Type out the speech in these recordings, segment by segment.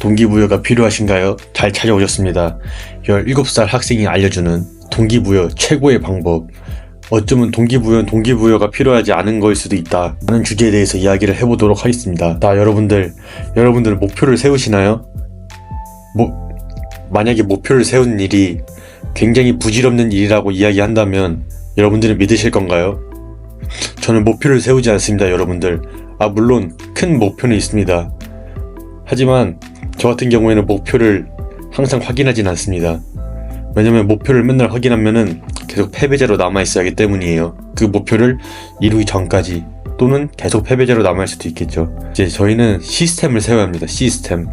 동기부여가 필요하신가요? 잘 찾아오셨습니다. 17살 학생이 알려주는 동기부여 최고의 방법. 어쩌면 동기부여는 동기부여가 필요하지 않은 거일 수도 있다. 라는 주제에 대해서 이야기를 해보도록 하겠습니다. 자, 여러분들, 여러분들 목표를 세우시나요? 뭐, 만약에 목표를 세운 일이 굉장히 부질없는 일이라고 이야기한다면 여러분들은 믿으실 건가요? 저는 목표를 세우지 않습니다, 여러분들. 아, 물론 큰 목표는 있습니다. 하지만 저 같은 경우에는 목표를 항상 확인하진 않습니다. 왜냐면 목표를 맨날 확인하면은 계속 패배자로 남아있어야 하기 때문이에요. 그 목표를 이루기 전까지 또는 계속 패배자로 남아있을 수도 있겠죠. 이제 저희는 시스템을 세워야 합니다. 시스템.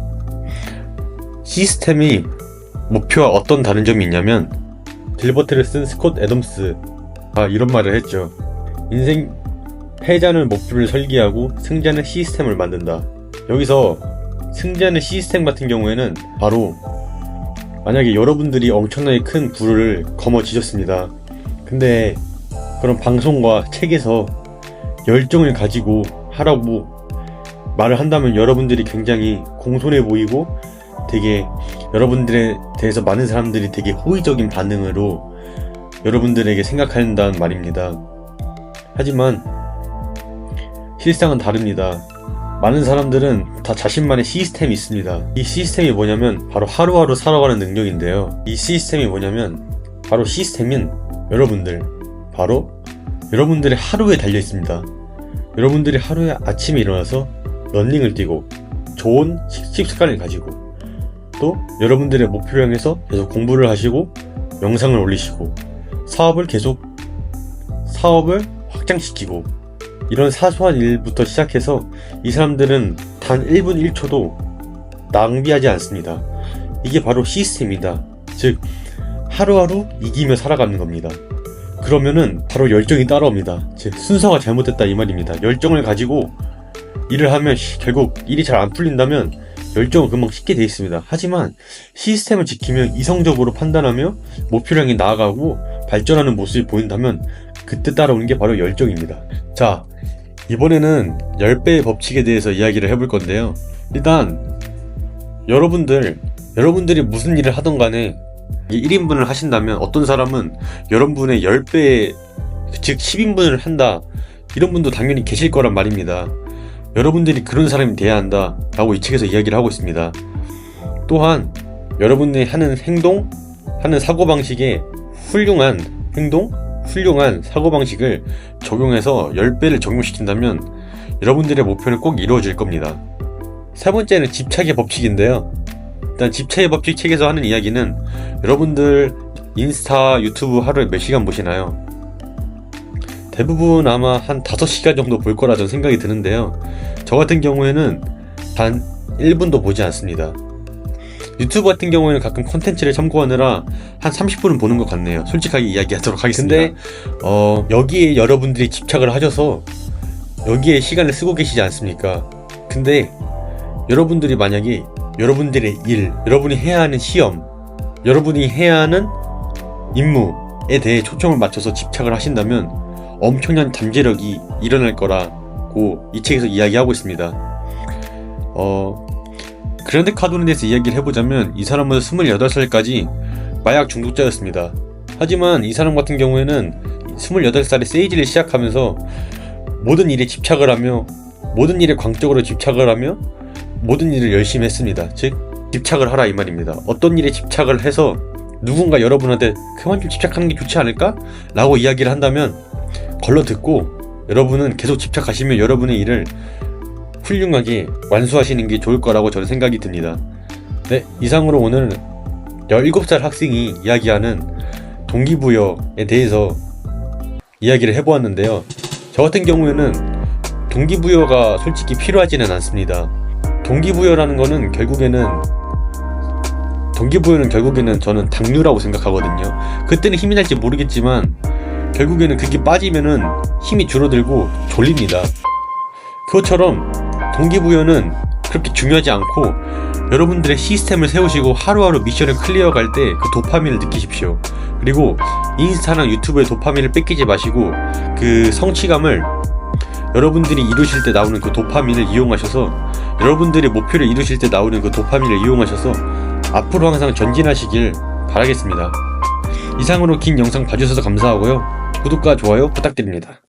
시스템이 목표와 어떤 다른 점이 있냐면 딜버트를 쓴 스콧 애덤스가 이런 말을 했죠. 인생 패자는 목표를 설계하고 승자는 시스템을 만든다. 여기서 승자는 시스템 같은 경우에는 바로 만약에 여러분들이 엄청나게 큰 부를 거머쥐셨습니다. 근데 그런 방송과 책에서 열정을 가지고 하라고 말을 한다면 여러분들이 굉장히 공손해 보이고 되게 여러분들에 대해서 많은 사람들이 되게 호의적인 반응으로 여러분들에게 생각한다는 말입니다. 하지만 실상은 다릅니다. 많은 사람들은 다 자신만의 시스템이 있습니다. 이 시스템이 뭐냐면 바로 하루하루 살아가는 능력인데요. 이 시스템이 뭐냐면 바로 시스템인 여러분들 바로 여러분들의 하루에 달려 있습니다. 여러분들이 하루에 아침에 일어나서 런닝을 뛰고 좋은 식습 습관을 가지고 또 여러분들의 목표를 향해서 계속 공부를 하시고 영상을 올리시고 사업을 계속 사업을 확장시키고 이런 사소한 일부터 시작해서 이 사람들은 단 1분 1초도 낭비하지 않습니다. 이게 바로 시스템이다. 즉, 하루하루 이기며 살아가는 겁니다. 그러면은 바로 열정이 따라옵니다. 즉, 순서가 잘못됐다 이 말입니다. 열정을 가지고 일을 하면 시- 결국 일이 잘 안 풀린다면 열정은 금방 식게 돼 있습니다. 하지만 시스템을 지키며 이성적으로 판단하며 향해 나아가고 발전하는 모습이 보인다면 그때 따라오는 게 바로 열정입니다. 자, 이번에는 10배의 법칙에 대해서 이야기를 해볼 건데요. 일단, 여러분들, 여러분들이 무슨 일을 하던 간에 1인분을 하신다면 어떤 사람은 여러분의 10배, 즉 10인분을 한다. 이런 분도 당연히 계실 거란 말입니다. 여러분들이 그런 사람이 돼야 한다. 라고 이 책에서 이야기를 하고 있습니다. 또한, 여러분이 하는 행동, 하는 사고방식에 훌륭한 행동, 훌륭한 사고방식을 적용해서 10배를 적용시킨다면 여러분들의 목표는 꼭 이루어질 겁니다. 세 번째는 집착의 법칙인데요. 일단 집착의 법칙 책에서 하는 이야기는 여러분들 인스타, 유튜브 하루에 몇 시간 보시나요? 대부분 아마 한 5시간 정도 볼 거라 저는 생각이 드는데요. 저 같은 경우에는 단 1분도 보지 않습니다. 유튜브 같은 경우에는 가끔 콘텐츠를 참고하느라 한 30분은 보는 것 같네요. 솔직하게 이야기하도록 하겠습니다. 근데 어, 여기에 여러분들이 집착을 하셔서 여기에 시간을 쓰고 계시지 않습니까? 근데 여러분들이 만약에 여러분들의 일, 여러분이 해야 하는 시험, 여러분이 해야 하는 임무에 대해 초점을 맞춰서 집착을 하신다면 엄청난 잠재력이 일어날 거라고 이 책에서 이야기하고 있습니다. 어, 그랜드 카돈에 대해서 이야기를 해보자면 이 사람은 28살까지 마약 중독자였습니다. 하지만 이 사람 같은 경우에는 28살에 세이지를 시작하면서 모든 일에 집착을 하며 모든 일에 광적으로 집착을 하며 모든 일을 열심히 했습니다. 즉 집착을 하라 이 말입니다. 어떤 일에 집착을 해서 누군가 여러분한테 그만 좀 집착하는 게 좋지 않을까? 라고 이야기를 한다면 걸러 듣고 여러분은 계속 집착하시면 여러분의 일을 훌륭하게 완수하시는 게 좋을 거라고 저는 생각이 듭니다. 네, 이상으로 오늘 17살 학생이 이야기하는 동기부여에 대해서 이야기를 해보았는데요. 저 같은 경우에는 동기부여가 솔직히 필요하지는 않습니다. 동기부여라는 거는 결국에는 동기부여는 결국에는 저는 당류라고 생각하거든요. 그때는 힘이 날지 모르겠지만 결국에는 그게 빠지면은 힘이 줄어들고 졸립니다. 그것처럼 동기부여는 그렇게 중요하지 않고 여러분들의 시스템을 세우시고 하루하루 미션을 클리어 갈때그 도파민을 느끼십시오. 그리고 인스타나 유튜브의 도파민을 뺏기지 마시고 그 성취감을 여러분들이 이루실 때 나오는 그 도파민을 이용하셔서 여러분들이 목표를 이루실 때 나오는 그 도파민을 이용하셔서 앞으로 항상 전진하시길 바라겠습니다. 이상으로 긴 영상 봐주셔서 감사하고요. 구독과 좋아요 부탁드립니다.